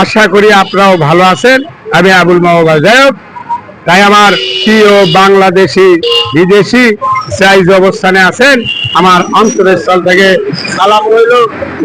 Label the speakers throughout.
Speaker 1: আশা করি আপনারাও ভালো আছেন। আমি আবুল মাহবা যাই হোক, তাই আমার প্রিয় বাংলাদেশি, বিদেশি সাইজ অবস্থানে আছেন। আমার অন্তরের স্থল থেকে সালাম রইল।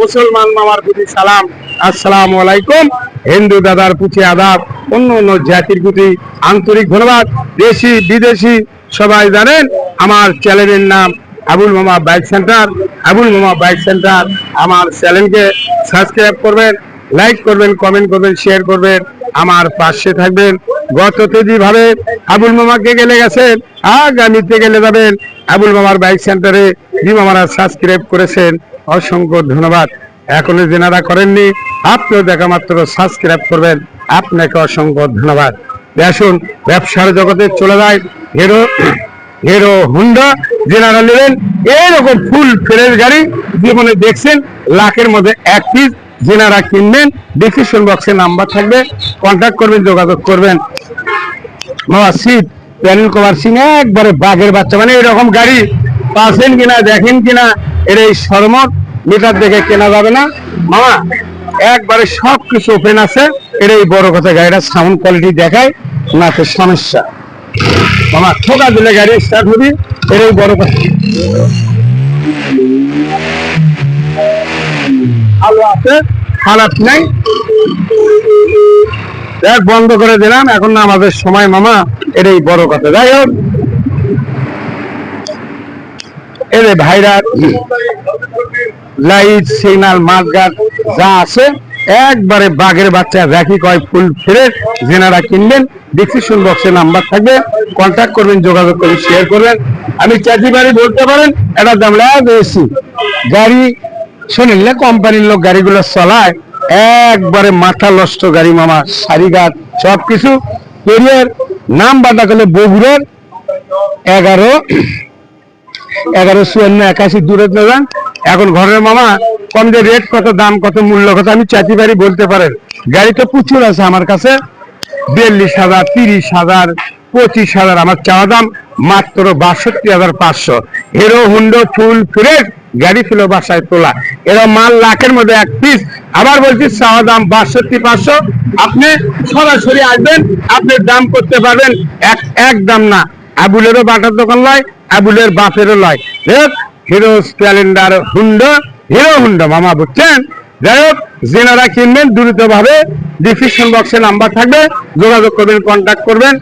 Speaker 1: মুসলমান মামার প্রতি সালাম। আসসালামু আলাইকুম। হিন্দু দাদার প্রতি আদাব। অন্য অন্য জাতির প্রতি আন্তরিক ধন্যবাদ। দেশি, বিদেশি সবাই জানেন, আমার চ্যানেলের নাম আবুল মামা বাইক সেন্টার আবুল মামা বাইক সেন্টার আমার চ্যানেলকে সাবস্ক্রাইব করবেন। লাইক করবেন কমেন্ট করবেন শেয়ার করবেন, আমার পাশে থাকবেন। গততে যেভাবে আবুল মামাকে গেলে গেছেন, আগামীতে গেলে যাবেন। আবুল মামার বাইক সেন্টারে যে মামারা সাবস্ক্রাইব করেছেন। অসংখ্য ধন্যবাদ। এখনও যেনারা করেননি, আপনিও দেখা মাত্র সাবস্ক্রাইব করবেন। আপনাকে অসংখ্য ধন্যবাদ। আসুন, ব্যবসার জগতে চলে যায় হিরো হিরো হুন্ডা যেনারা নেবেন। এরকম ফুল ফ্রেশ গাড়ি, জীবনে দেখছেন, লাখের মধ্যে এক পিস যেনারা কিনবেন ডিসক্রিপশন বক্সে নাম্বার থাকবে কন্ট্যাক্ট করবেন, যোগাযোগ করবেন। বাবা সিট প্যানেল কভার সিং, একবারে বাঘের বাচ্চা মানে এরকম গাড়ি পাচ্ছেন কিনা, দেখেন কিনা, এর এই শরমত মিটার দেখে কেনা যাবে না। মামা, একবারে সব কিছু ওপেন আছে, এর এই বড় কথা গাড়িটা সাউন্ড কোয়ালিটি দেখায় না তো সমস্যা। মামা, ঠোকা দিলে গাড়ি স্টার্ট হবি, এর এই বড় কথা। ভালো আছে খারাপ নাই। দেখ, বন্ধ করে দিলাম, এখন না আমাদের সময়, মামা, এটাই বড় কথা। যাই হোক। ভাইরা, লাইট সিগনাল যা আছে, একবারে বাঘের বাচ্চা রাখি কয় ফুল ফিরে, যেনারা কিনবেন ডিসক্রিপশন বক্সে নাম্বার থাকবে কন্ট্যাক্ট করবেন, যোগাযোগ করবেন শেয়ার করবেন। আমি চাচি বাড়ি বলতে পারেন, এটা দাম এসি গাড়ি শোনেন না কোম্পানির লোক গাড়িগুলো চলায়, একবারে মাথা নষ্ট গাড়ি মামা, সারিঘাট সব কিছু কেরিয়ার নাম বাদা করলে বগুড়ার এগারো এগারো চুয়ান্ন একাশি দূরে যান এখন ঘরের মামা, কম যে রেট কত দাম, কত মূল্য, কত আমি চাচি বাড়ি বলতে পারেন। গাড়ি তো প্রচুর আছে আমার কাছে। বিয়াল্লিশ হাজার, তিরিশ হাজার, পঁচিশ হাজার, আমার চাওয়া দাম মাত্র বাষট্টি হাজার পাঁচশো। হিরো হুন্ডো ফুল ফ্রেশ গাড়ি ছিল বাসায় তোলা। এরা মাল লাখের মধ্যে এক পিস আবার বলছি, চাওয়া দাম বাষট্টি, পাঁচশো। আপনি সরাসরি আসবেন, আপনি দাম করতে পারবেন। এক এক দাম না। আবুলেরও বাটার দোকান লয়, আবুলের বাপেরও লয়। Hero Splendor Honda, Hero Honda, মামা বুঝছেন? যাই হোক, যেনারা কিনবেন দ্রুত ভাবে ডিসক্রিপশন বক্সে নাম্বার থাকবে, যোগাযোগ করবেন কন্ট্যাক্ট করবেন।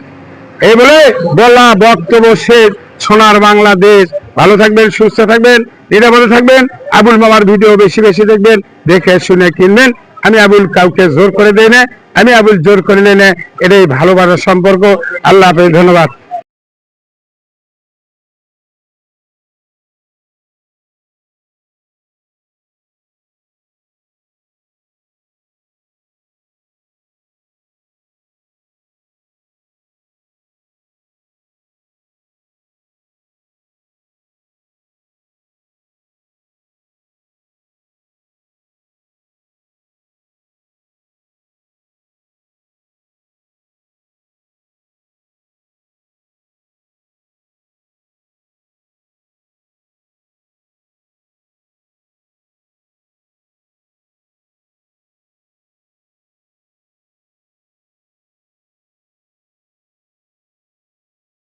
Speaker 1: এই বলে বলা বক্তব্য শেষ। সোনার বাংলাদেশ। ভালো থাকবেন, সুস্থ থাকবেন। নিরাপদে থাকবেন, আবুল মামার ভিডিও বেশি বেশি দেখবেন, দেখে শুনে কিনবেন। আমি আবুল কাউকে জোর করে দেই না, আমি আবুল জোর করে নেই না এটাই ভালোবাসার সম্পর্ক। আল্লাহ হাফেজ, ধন্যবাদ।